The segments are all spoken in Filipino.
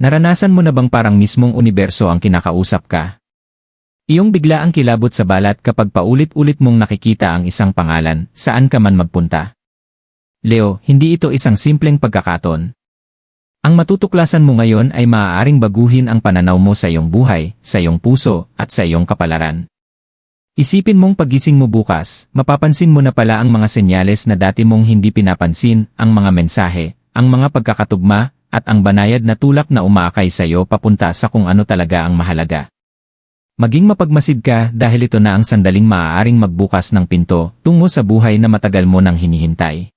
Naranasan mo na bang parang mismong universo ang kinakausap ka? Iyong bigla ang kilabot sa balat kapag paulit-ulit mong nakikita ang isang pangalan, saan ka man magpunta. Leo, hindi ito isang simpleng pagkakaton. Ang matutuklasan mo ngayon ay maaaring baguhin ang pananaw mo sa iyong buhay, sa iyong puso, at sa iyong kapalaran. Isipin mong pagising mo bukas, mapapansin mo na pala ang mga senyales na dati mong hindi pinapansin, ang mga mensahe, ang mga pagkakatugma, at ang banayad na tulak na umaakay sa iyo papunta sa kung ano talaga ang mahalaga. Maging mapagmasid ka dahil ito na ang sandaling maaaring magbukas ng pinto tungo sa buhay na matagal mo nang hinihintay.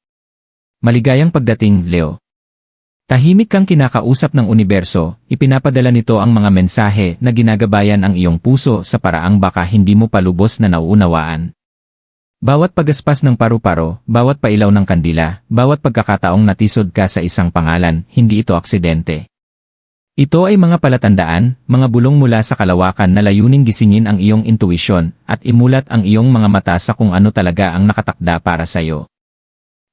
Maligayang pagdating, Leo. Tahimik kang kinakausap ng universo, ipinapadala nito ang mga mensahe na ginagabayan ang iyong puso sa paraang baka hindi mo palubos na nauunawaan. Bawat pagaspas ng paru-paro, bawat pailaw ng kandila, bawat pagkakataong natisod ka sa isang pangalan, hindi ito aksidente. Ito ay mga palatandaan, mga bulong mula sa kalawakan na layuning gisingin ang iyong intuisyon at imulat ang iyong mga mata sa kung ano talaga ang nakatakda para sa iyo.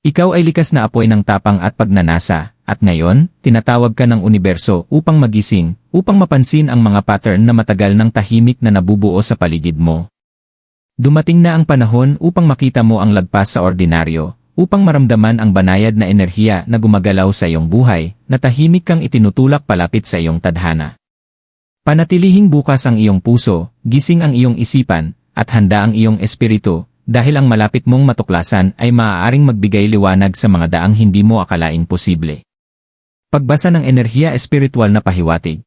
Ikaw ay likas na apoy ng tapang at pagnanasa, at ngayon, tinatawag ka ng universo upang magising, upang mapansin ang mga pattern na matagal ng tahimik na nabubuo sa paligid mo. Dumating na ang panahon upang makita mo ang lagpas sa ordinaryo, upang maramdaman ang banayad na enerhiya na gumagalaw sa iyong buhay, na tahimik kang itinutulak palapit sa iyong tadhana. Panatilihing bukas ang iyong puso, gising ang iyong isipan, at handa ang iyong espiritu, dahil ang malapit mong matuklasan ay maaaring magbigay liwanag sa mga daang hindi mo akalaing posible. Pagbasa ng enerhiya espiritual na pahiwatig.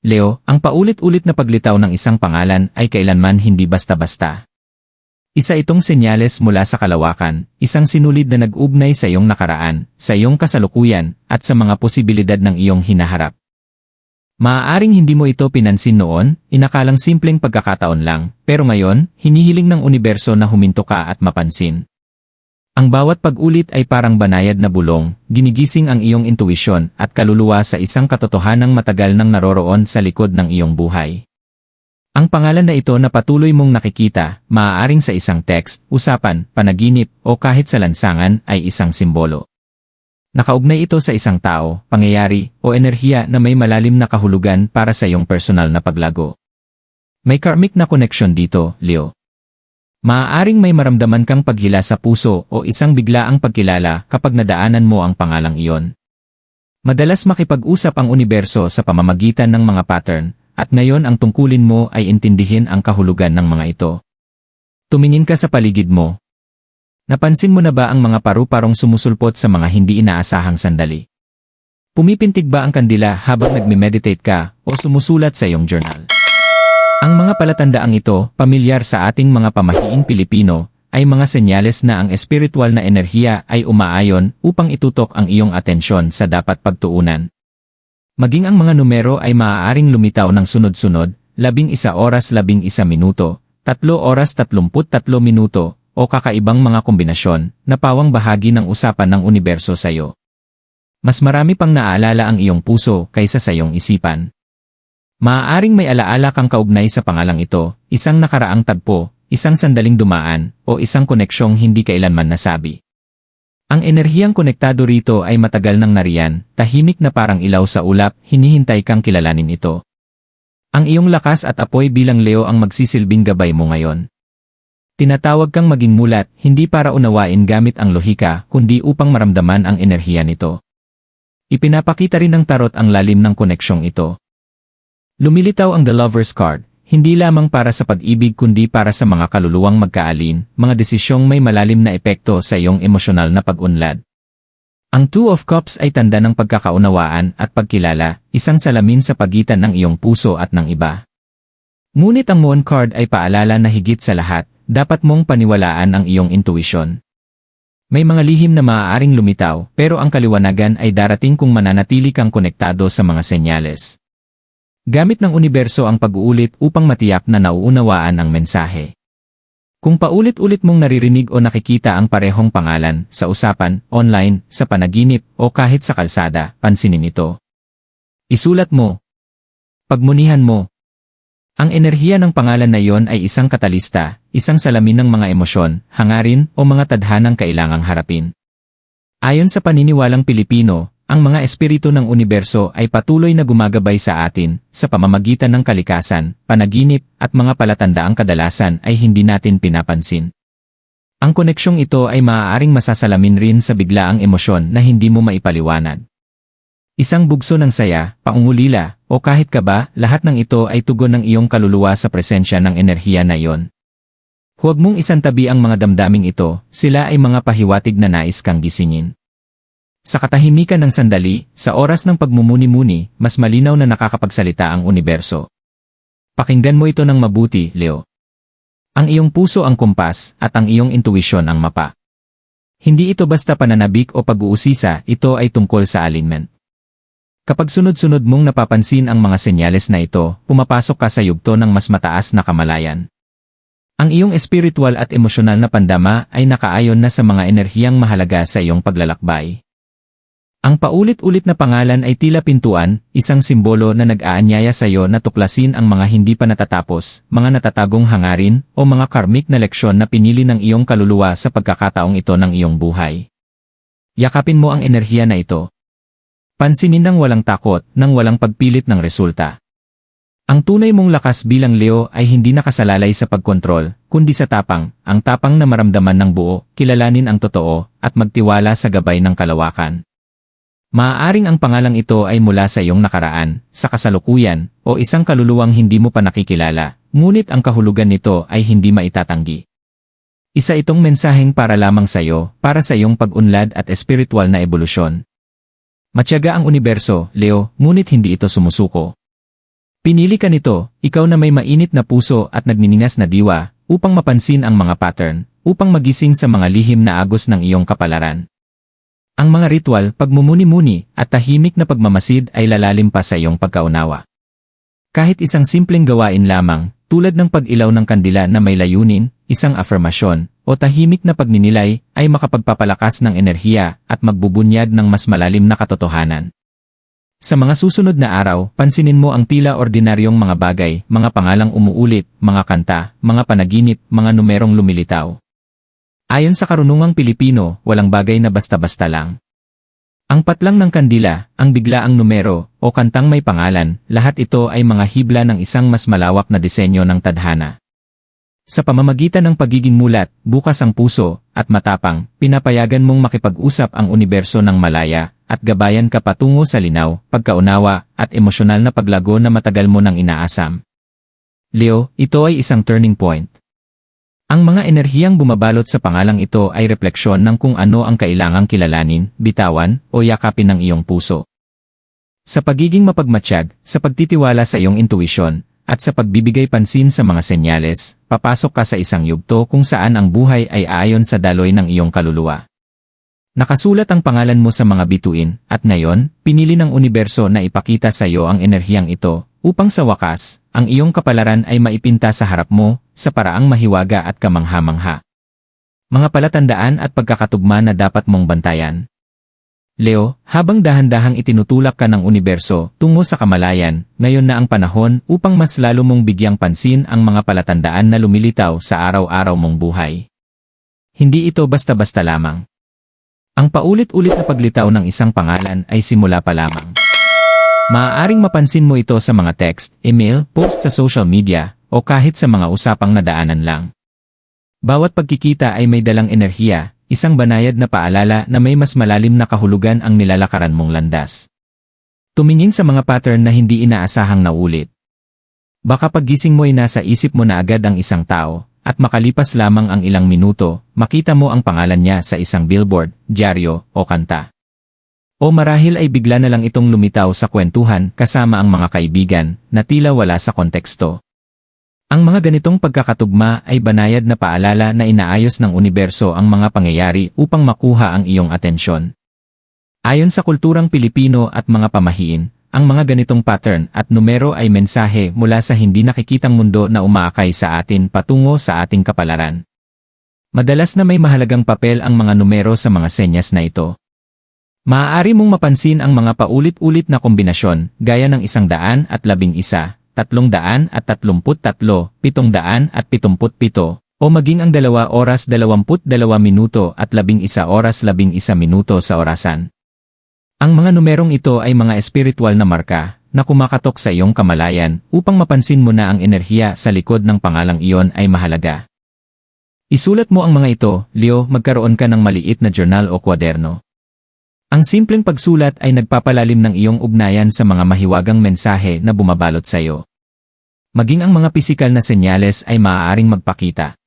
Leo, ang paulit-ulit na paglitaw ng isang pangalan ay kailanman hindi basta-basta. Isa itong senyales mula sa kalawakan, isang sinulid na nag-ugnay sa iyong nakaraan, sa iyong kasalukuyan, at sa mga posibilidad ng iyong hinaharap. Maaaring hindi mo ito pinansin noon, inakalang simpleng pagkakataon lang, pero ngayon, hinihiling ng universo na huminto ka at mapansin. Ang bawat pag-ulit ay parang banayad na bulong, ginigising ang iyong intuisyon at kaluluwa sa isang katotohanang matagal nang naroroon sa likod ng iyong buhay. Ang pangalan na ito na patuloy mong nakikita, maaaring sa isang text, usapan, panaginip, o kahit sa lansangan, ay isang simbolo. Nakaugnay ito sa isang tao, pangyayari, o enerhiya na may malalim na kahulugan para sa iyong personal na paglago. May karmic na koneksyon dito, Leo. Maaaring may maramdaman kang paghila sa puso o isang biglaang pagkilala kapag nadaanan mo ang pangalang iyon. Madalas makipag-usap ang universo sa pamamagitan ng mga pattern, at ngayon ang tungkulin mo ay intindihin ang kahulugan ng mga ito. Tumingin ka sa paligid mo, Napansin mo na ba ang mga paru-parong sumusulpot sa mga hindi inaasahang sandali? Pumipintig ba ang kandila habang nagme-meditate ka o sumusulat sa iyong journal? Ang mga palatandaang ito, pamilyar sa ating mga pamahiing Pilipino, ay mga senyales na ang espiritual na enerhiya ay umaayon upang itutok ang iyong atensyon sa dapat pagtuunan. Maging ang mga numero ay maaaring lumitaw ng sunod-sunod, labing isa oras labing isa minuto, tatlo oras tatlumput tatlo minuto, o kakaibang mga kombinasyon na pawang bahagi ng usapan ng universo sa iyo. Mas marami pang naaalala ang iyong puso kaysa sa iyong isipan. Maaaring may alaala kang kaugnay sa pangalang ito, isang nakaraang tagpo, isang sandaling dumaan, o isang koneksyong hindi kailanman nasabi. Ang enerhiyang konektado rito ay matagal nang nariyan, tahimik na parang ilaw sa ulap, hinihintay kang kilalanin ito. Ang iyong lakas at apoy bilang Leo ang magsisilbing gabay mo ngayon. Tinatawag kang maging mulat, hindi para unawain gamit ang lohika, kundi upang maramdaman ang enerhiya nito. Ipinapakita rin ng tarot ang lalim ng koneksyong ito. Lumilitaw ang The Lover's Card, hindi lamang para sa pag-ibig kundi para sa mga kaluluwang magkaalin, mga desisyong may malalim na epekto sa iyong emosyonal na pag-unlad. Ang Two of Cups ay tanda ng pagkakaunawaan at pagkilala, isang salamin sa pagitan ng iyong puso at ng iba. Ngunit ang Moon card ay paalala na higit sa lahat, dapat mong paniwalaan ang iyong intuisyon. May mga lihim na maaaring lumitaw, pero ang kaliwanagan ay darating kung mananatili kang konektado sa mga senyales. Gamit ng universo ang pag-uulit upang matiyak na nauunawaan ang mensahe. Kung paulit-ulit mong naririnig o nakikita ang parehong pangalan sa usapan, online, sa panaginip, o kahit sa kalsada, pansinin ito. Isulat mo. Pagmunihan mo, ang enerhiya ng pangalan na iyon ay isang katalista, isang salamin ng mga emosyon, hangarin o mga tadhanang kailangang harapin. Ayon sa paniniwalang Pilipino, ang mga espiritu ng universo ay patuloy na gumagabay sa atin sa pamamagitan ng kalikasan, panaginip, at mga palatandaang kadalasan ay hindi natin pinapansin. Ang koneksyong ito ay maaaring masasalamin rin sa biglaang emosyon na hindi mo maipaliwanag. Isang bugso ng saya, paungulila, o kahit kaba, lahat ng ito ay tugon ng iyong kaluluwa sa presensya ng enerhiya na iyon. Huwag mong isantabi ang mga damdaming ito, sila ay mga pahiwatig na nais kang gisingin. Sa katahimikan ng sandali, sa oras ng pagmumuni-muni, mas malinaw na nakakapagsalita ang universo. Pakinggan mo ito ng mabuti, Leo. Ang iyong puso ang kumpas at ang iyong intuisyon ang mapa. Hindi ito basta pananabik o pag-uusisa, ito ay tungkol sa alignment. Kapag sunod-sunod mong napapansin ang mga senyales na ito, pumapasok ka sa yugto ng mas mataas na kamalayan. Ang iyong espiritual at emosyonal na pandama ay nakaayon na sa mga enerhiyang mahalaga sa iyong paglalakbay. Ang paulit-ulit na pangalan ay tila pintuan, isang simbolo na nag-aanyaya sa iyo na tuklasin ang mga hindi pa natatapos, mga natatagong hangarin, o mga karmik na leksyon na pinili ng iyong kaluluwa sa pagkakataong ito ng iyong buhay. Yakapin mo ang enerhiya na ito. Pansinin ng walang takot, ng walang pagpilit ng resulta. Ang tunay mong lakas bilang Leo ay hindi nakasalalay sa pagkontrol, kundi sa tapang, ang tapang na maramdaman ng buo, kilalanin ang totoo, at magtiwala sa gabay ng kalawakan. Maaaring ang pangalang ito ay mula sa iyong nakaraan, sa kasalukuyan, o isang kaluluwang hindi mo pa nakikilala, ngunit ang kahulugan nito ay hindi maitatanggi. Isa itong mensaheng para lamang sa iyo, para sa iyong pag-unlad at espiritual na ebolusyon. Matyaga ang universo, Leo, ngunit hindi ito sumusuko. Pinili ka nito, ikaw na may mainit na puso at nagniningas na diwa, upang mapansin ang mga pattern, upang magising sa mga lihim na agos ng iyong kapalaran. Ang mga ritual, pagmumuni-muni, at tahimik na pagmamasid ay lalalim pa sa iyong pagkaunawa. Kahit isang simpleng gawain lamang, tulad ng pag-ilaw ng kandila na may layunin, isang afirmasyon, o tahimik na pagninilay, ay makapagpapalakas ng enerhiya at magbubunyag ng mas malalim na katotohanan. Sa mga susunod na araw, pansinin mo ang tila ordinaryong mga bagay, mga pangalang umuulit, mga kanta, mga panaginip, mga numerong lumilitaw. Ayon sa karunungang Pilipino, walang bagay na basta-basta lang. Ang patlang ng kandila, ang biglaang numero, o kantang may pangalan, lahat ito ay mga hibla ng isang mas malawak na disenyo ng tadhana. Sa pamamagitan ng pagiging mulat, bukas ang puso, at matapang, pinapayagan mong makipag-usap ang universo ng malaya, at gabayan ka patungo sa linaw, pagkaunawa, at emosyonal na paglago na matagal mo nang inaasam. Leo, ito ay isang turning point. Ang mga enerhiyang bumabalot sa pangalang ito ay refleksyon ng kung ano ang kailangang kilalanin, bitawan, o yakapin ng iyong puso. Sa pagiging mapagmatsyag, sa pagtitiwala sa iyong intuisyon, at sa pagbibigay pansin sa mga senyales, papasok ka sa isang yugto kung saan ang buhay ay aayon sa daloy ng iyong kaluluwa. Nakasulat ang pangalan mo sa mga bituin, at ngayon, pinili ng universo na ipakita sa iyo ang enerhiyang ito, upang sa wakas, ang iyong kapalaran ay maipinta sa harap mo, sa paraang mahiwaga at kamangha-mangha. Mga palatandaan at pagkakatugma na dapat mong bantayan. Leo, habang dahan-dahang itinutulak ka ng universo tungo sa kamalayan, ngayon na ang panahon upang mas lalo mong bigyang pansin ang mga palatandaan na lumilitaw sa araw-araw mong buhay. Hindi ito basta-basta lamang. Ang paulit-ulit na paglitaw ng isang pangalan ay simula pa lamang. Maaaring mapansin mo ito sa mga text, email, post sa social media, o kahit sa mga usapang nadaanan lang. Bawat pagkikita ay may dalang enerhiya, isang banayad na paalala na may mas malalim na kahulugan ang nilalakaran mong landas. Tumingin sa mga pattern na hindi inaasahang naulit. Baka paggising mo ay nasa isip mo na agad ang isang tao, at makalipas lamang ang ilang minuto, makita mo ang pangalan niya sa isang billboard, dyaryo, o kanta. O marahil ay bigla na lang itong lumitaw sa kwentuhan kasama ang mga kaibigan na tila wala sa konteksto. Ang mga ganitong pagkakatugma ay banayad na paalala na inaayos ng universo ang mga pangyayari upang makuha ang iyong atensyon. Ayon sa kulturang Pilipino at mga pamahiin, ang mga ganitong pattern at numero ay mensahe mula sa hindi nakikitang mundo na umaakay sa atin patungo sa ating kapalaran. Madalas na may mahalagang papel ang mga numero sa mga senyas na ito. Maaari mong mapansin ang mga paulit-ulit na kombinasyon, gaya ng isang daan at labing isa, tatlong daan at tatlumput tatlo, pitong daan at pitumput pito, o maging ang dalawa oras dalawamput dalawa minuto at labing isa oras labing isa minuto sa orasan. Ang mga numerong ito ay mga espiritual na marka na kumakatok sa iyong kamalayan upang mapansin mo na ang enerhiya sa likod ng pangalang iyon ay mahalaga. Isulat mo ang mga ito, Leo, magkaroon ka ng maliit na journal o kwaderno. Ang simpleng pagsulat ay nagpapalalim ng iyong ugnayan sa mga mahiwagang mensahe na bumabalot sa iyo. Maging ang mga pisikal na senyales ay maaaring magpakita.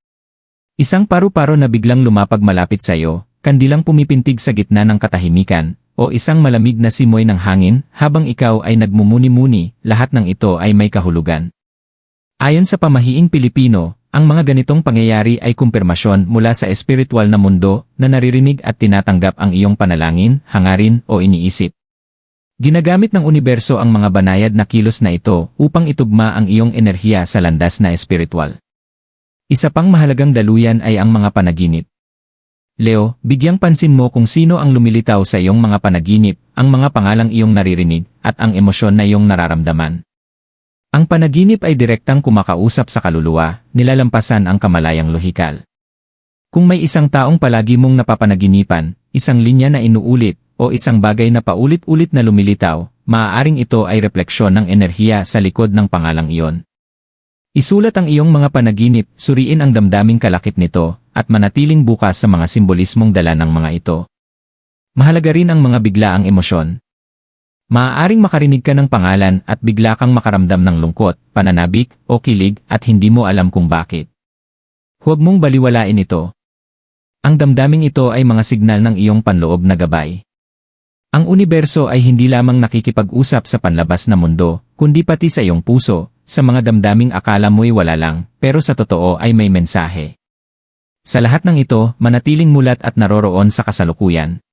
Isang paru-paro na biglang lumapag malapit sa iyo, kandilang pumipintig sa gitna ng katahimikan, o isang malamig na simoy ng hangin habang ikaw ay nagmumuni-muni, lahat ng ito ay may kahulugan. Ayon sa pamahiing Pilipino, ang mga ganitong pangyayari ay kumpirmasyon mula sa espiritual na mundo na naririnig at tinatanggap ang iyong panalangin, hangarin o iniisip. Ginagamit ng universo ang mga banayad na kilos na ito upang itugma ang iyong enerhiya sa landas na espiritual. Isa pang mahalagang daluyan ay ang mga panaginip. Leo, bigyang pansin mo kung sino ang lumilitaw sa iyong mga panaginip, ang mga pangalang iyong naririnig, at ang emosyon na iyong nararamdaman. Ang panaginip ay direktang kumakausap sa kaluluwa, nilalampasan ang kamalayang lohikal. Kung may isang taong palagi mong napapanaginipan, isang linya na inuulit, o isang bagay na paulit-ulit na lumilitaw, maaaring ito ay refleksyon ng enerhiya sa likod ng pangalang iyon. Isulat ang iyong mga panaginip, suriin ang damdaming kalakip nito, at manatiling bukas sa mga simbolismong dala ng mga ito. Mahalaga rin ang mga biglaang emosyon, Maaaring makarinig ka ng pangalan at bigla kang makaramdam ng lungkot, pananabik, o kilig at hindi mo alam kung bakit. Huwag mong baliwalain ito. Ang damdaming ito ay mga signal ng iyong panloob na gabay. Ang universo ay hindi lamang nakikipag-usap sa panlabas na mundo, kundi pati sa iyong puso, sa mga damdaming akala mo'y wala lang, pero sa totoo ay may mensahe. Sa lahat ng ito, manatiling mulat at naroroon sa kasalukuyan.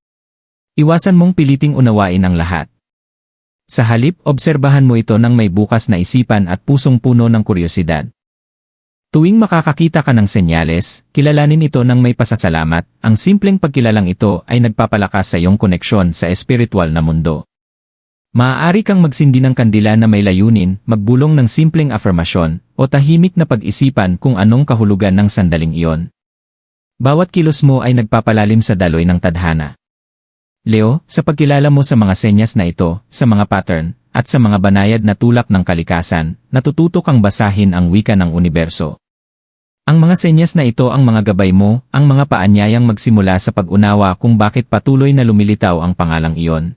Iwasan mong piliting unawain ang lahat. Sa halip, obserbahan mo ito ng may bukas na isipan at pusong puno ng kuryosidad. Tuwing makakakita ka ng senyales, kilalanin ito ng may pasasalamat, ang simpleng pagkilalang ito ay nagpapalakas sa iyong koneksyon sa espiritual na mundo. Maaari kang magsindi ng kandila na may layunin, magbulong ng simpleng afirmasyon, o tahimik na pag-isipan kung anong kahulugan ng sandaling iyon. Bawat kilos mo ay nagpapalalim sa daloy ng tadhana. Leo, sa pagkilala mo sa mga senyas na ito, sa mga pattern, at sa mga banayad na tulak ng kalikasan, natututo kang basahin ang wika ng universo. Ang mga senyas na ito ang mga gabay mo, ang mga paanyayang magsimula sa pag-unawa kung bakit patuloy na lumilitaw ang pangalang iyon.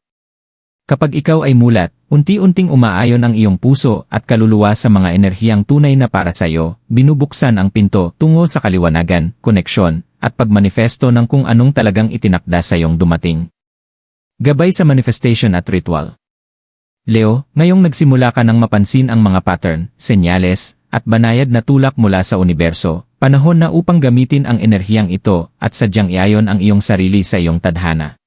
Kapag ikaw ay mulat, unti-unting umaayon ang iyong puso at kaluluwa sa mga enerhiyang tunay na para sa iyo, binubuksan ang pinto tungo sa kaliwanagan, koneksyon, at pagmanifesto ng kung anong talagang itinakda sa iyong dumating. Gabay sa manifestation at ritual. Leo, ngayong nagsimula ka ng mapansin ang mga pattern, senyales, at banayad na tulak mula sa universo, panahon na upang gamitin ang enerhiyang ito at sadyang iayon ang iyong sarili sa iyong tadhana.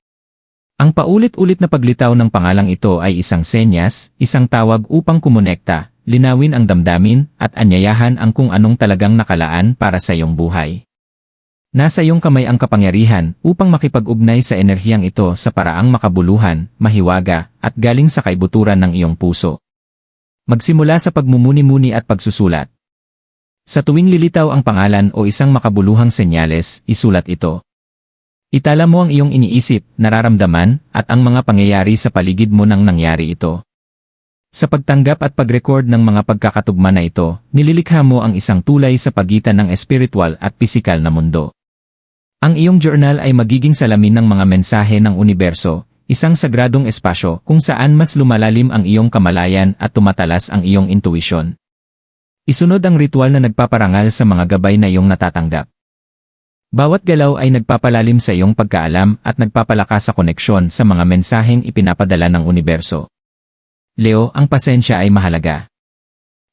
Ang paulit-ulit na paglitaw ng pangalang ito ay isang senyas, isang tawag upang kumonekta, linawin ang damdamin, at anyayahan ang kung anong talagang nakalaan para sa iyong buhay. Nasa iyong kamay ang kapangyarihan upang makipag-ugnay sa enerhiyang ito sa paraang makabuluhan, mahiwaga, at galing sa kaibuturan ng iyong puso. Magsimula sa pagmumuni-muni at pagsusulat. Sa tuwing lilitaw ang pangalan o isang makabuluhang senyales, isulat ito. Itala mo ang iyong iniisip, nararamdaman, at ang mga pangyayari sa paligid mo nang nangyari ito. Sa pagtanggap at pag-record ng mga pagkakatugma na ito, nililikha mo ang isang tulay sa pagitan ng espiritual at pisikal na mundo. Ang iyong journal ay magiging salamin ng mga mensahe ng universo, isang sagradong espasyo kung saan mas lumalalim ang iyong kamalayan at tumatalas ang iyong intuition. Isunod ang ritual na nagpaparangal sa mga gabay na iyong natatanggap. Bawat galaw ay nagpapalalim sa iyong pagkaalam at nagpapalakas sa koneksyon sa mga mensaheng ipinapadala ng universo. Leo, ang pasensya ay mahalaga.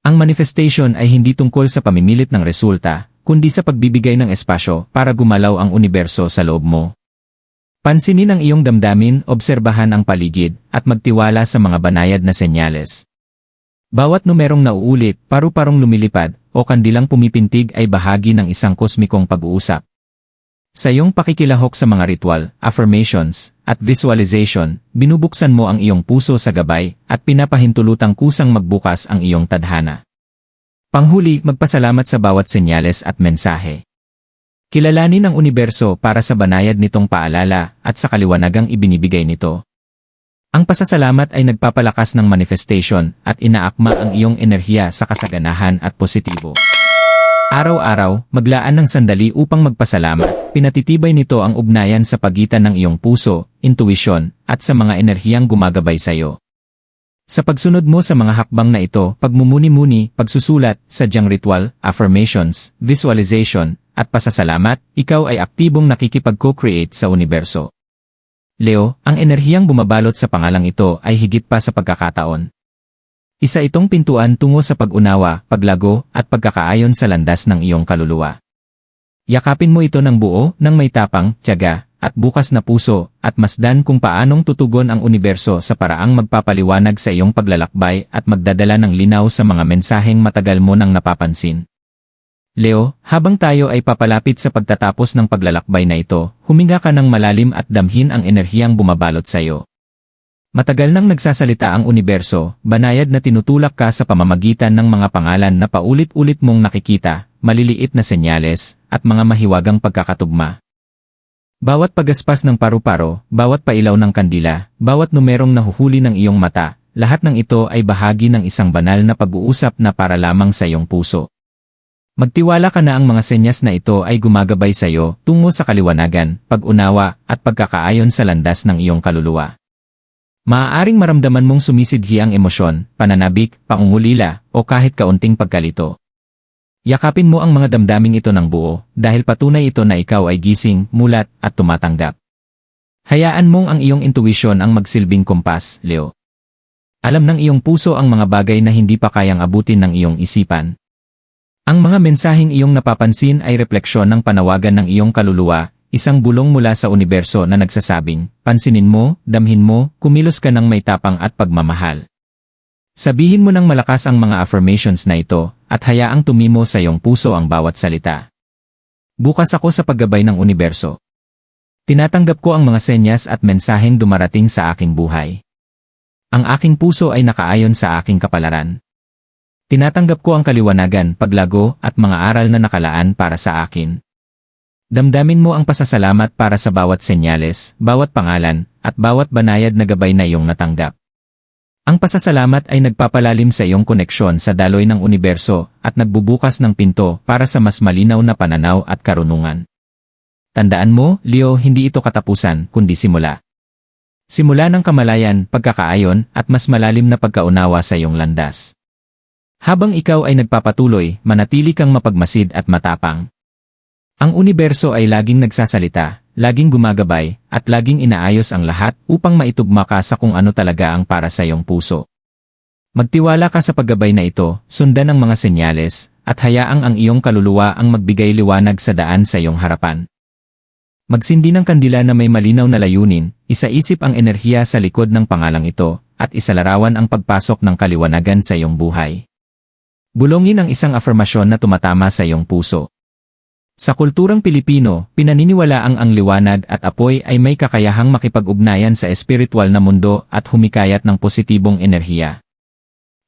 Ang manifestation ay hindi tungkol sa pamimilit ng resulta, kundi sa pagbibigay ng espasyo para gumalaw ang universo sa loob mo. Pansinin ang iyong damdamin, obserbahan ang paligid, at magtiwala sa mga banayad na senyales. Bawat numerong nauulit, paru-parong lumilipad, o kandilang pumipintig ay bahagi ng isang kosmikong pag-uusap. Sa iyong pakikilahok sa mga ritual, affirmations, at visualization, binubuksan mo ang iyong puso sa gabay, at pinapahintulutang kusang magbukas ang iyong tadhana. Panghuli, magpasalamat sa bawat senyales at mensahe. Kilalanin ang universo para sa banayad nitong paalala at sa kaliwanagang ibinibigay nito. Ang pasasalamat ay nagpapalakas ng manifestation at inaakma ang iyong enerhiya sa kasaganahan at positibo. Araw-araw, maglaan ng sandali upang magpasalamat. Pinatitibay nito ang ugnayan sa pagitan ng iyong puso, intuition, at sa mga enerhiyang gumagabay sa iyo. Sa pagsunod mo sa mga hakbang na ito, pagmumuni-muni, pagsusulat, sadyang ritual, affirmations, visualization, at pasasalamat, ikaw ay aktibong nakikipag-co-create sa universo. Leo, ang enerhiyang bumabalot sa pangalang ito ay higit pa sa pagkakataon. Isa itong pintuan tungo sa pag-unawa, paglago, at pagkakaayon sa landas ng iyong kaluluwa. Yakapin mo ito ng buo, ng may tapang, tiyaga, at bukas na puso, at masdan kung paanong tutugon ang universo sa paraang magpapaliwanag sa iyong paglalakbay at magdadala ng linaw sa mga mensaheng matagal mo nang napapansin. Leo, habang tayo ay papalapit sa pagtatapos ng paglalakbay na ito, huminga ka ng malalim at damhin ang enerhiyang bumabalot sa iyo. Matagal nang nagsasalita ang universo, banayad na tinutulak ka sa pamamagitan ng mga pangalan na paulit-ulit mong nakikita, maliliit na senyales, at mga mahiwagang pagkakatugma. Bawat pagaspas ng paru-paro, bawat pailaw ng kandila, bawat numerong nahuhuli ng iyong mata, lahat ng ito ay bahagi ng isang banal na pag-uusap na para lamang sa iyong puso. Magtiwala ka na ang mga senyas na ito ay gumagabay sa iyo tungo sa kaliwanagan, pag-unawa, at pagkakaayon sa landas ng iyong kaluluwa. Maaaring maramdaman mong sumisidhi ang emosyon, pananabik, pangungulila, o kahit kaunting pagkalito. Yakapin mo ang mga damdaming ito ng buo, dahil patunay ito na ikaw ay gising, mulat, at tumatanggap. Hayaan mong ang iyong intuition ang magsilbing kompas, Leo. Alam ng iyong puso ang mga bagay na hindi pa kayang abutin ng iyong isipan. Ang mga mensaheng iyong napapansin ay refleksyon ng panawagan ng iyong kaluluwa, Isang bulong mula sa universo na nagsasabing, pansinin mo, damhin mo, kumilos ka ng may tapang at pagmamahal. Sabihin mo ng malakas ang mga affirmations na ito, at hayaang tumimo sa iyong puso ang bawat salita. Bukas ako sa paggabay ng universo. Tinatanggap ko ang mga senyas at mensaheng dumarating sa aking buhay. Ang aking puso ay nakaayon sa aking kapalaran. Tinatanggap ko ang kaliwanagan, paglago, at mga aral na nakalaan para sa akin. Damdamin mo ang pasasalamat para sa bawat senyales, bawat pangalan, at bawat banayad na gabay na iyong natanggap. Ang pasasalamat ay nagpapalalim sa iyong koneksyon sa daloy ng universo at nagbubukas ng pinto para sa mas malinaw na pananaw at karunungan. Tandaan mo, Leo, hindi ito katapusan, kundi simula. Simula ng kamalayan, pagkakaayon, at mas malalim na pagkaunawa sa iyong landas. Habang ikaw ay nagpapatuloy, manatili kang mapagmasid at matapang. Ang universo ay laging nagsasalita, laging gumagabay, at laging inaayos ang lahat upang maitugma ka sa kung ano talaga ang para sa iyong puso. Magtiwala ka sa paggabay na ito, sundan ang mga senyales, at hayaang ang iyong kaluluwa ang magbigay liwanag sa daan sa iyong harapan. Magsindi ng kandila na may malinaw na layunin, isaisip ang enerhiya sa likod ng pangalang ito, at isalarawan ang pagpasok ng kaliwanagan sa iyong buhay. Bulongin ang isang afirmasyon na tumatama sa iyong puso. Sa kulturang Pilipino, pinaniniwalaang ang liwanag at apoy ay may kakayahang makipag-ugnayan sa espiritual na mundo at humikayat ng positibong enerhiya.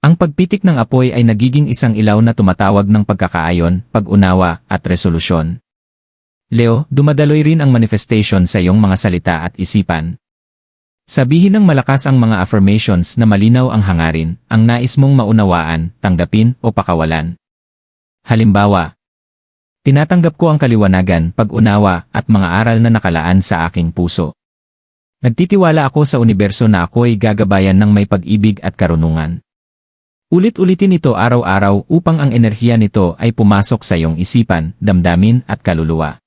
Ang pagpitik ng apoy ay nagiging isang ilaw na tumatawag ng pagkakaayon, pag-unawa, at resolusyon. Leo, dumadaloy rin ang manifestation sa iyong mga salita at isipan. Sabihin ng malakas ang mga affirmations na malinaw ang hangarin, ang nais mong maunawaan, tanggapin, o pakawalan. Halimbawa, Tinatanggap ko ang kaliwanagan, pag-unawa, at mga aral na nakalaan sa aking puso. Nagtitiwala ako sa universo na ako'y gagabayan ng may pag-ibig at karunungan. Ulit-ulitin ito araw-araw upang ang enerhiya nito ay pumasok sa iyong isipan, damdamin at kaluluwa.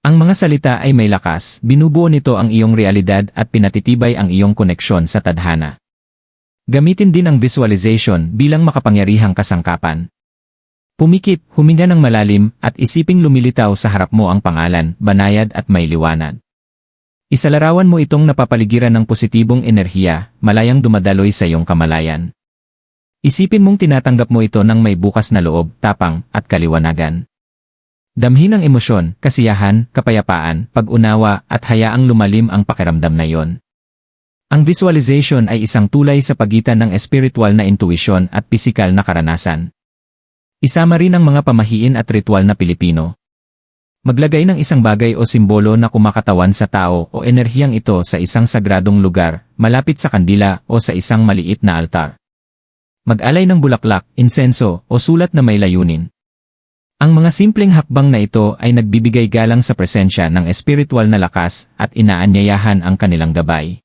Ang mga salita ay may lakas, binubuo nito ang iyong realidad at pinatitibay ang iyong koneksyon sa tadhana. Gamitin din ang visualization bilang makapangyarihang kasangkapan. Pumikit, huminga ng malalim, at isiping lumilitaw sa harap mo ang pangalan, banayad at may liwanag. Isalarawan mo itong napapaligiran ng positibong enerhiya, malayang dumadaloy sa iyong kamalayan. Isipin mong tinatanggap mo ito ng may bukas na loob, tapang, at kaliwanagan. Damhin ang emosyon, kasiyahan, kapayapaan, pag-unawa, at hayaang lumalim ang pakiramdam na iyon. Ang visualization ay isang tulay sa pagitan ng espiritual na intuisyon at pisikal na karanasan. Isama rin ang mga pamahiin at ritual na Pilipino. Maglagay ng isang bagay o simbolo na kumakatawan sa tao o enerhiyang ito sa isang sagradong lugar, malapit sa kandila o sa isang maliit na altar. Mag-alay ng bulaklak, insenso o sulat na may layunin. Ang mga simpleng hakbang na ito ay nagbibigay galang sa presensya ng espiritual na lakas at inaanyayahan ang kanilang gabay.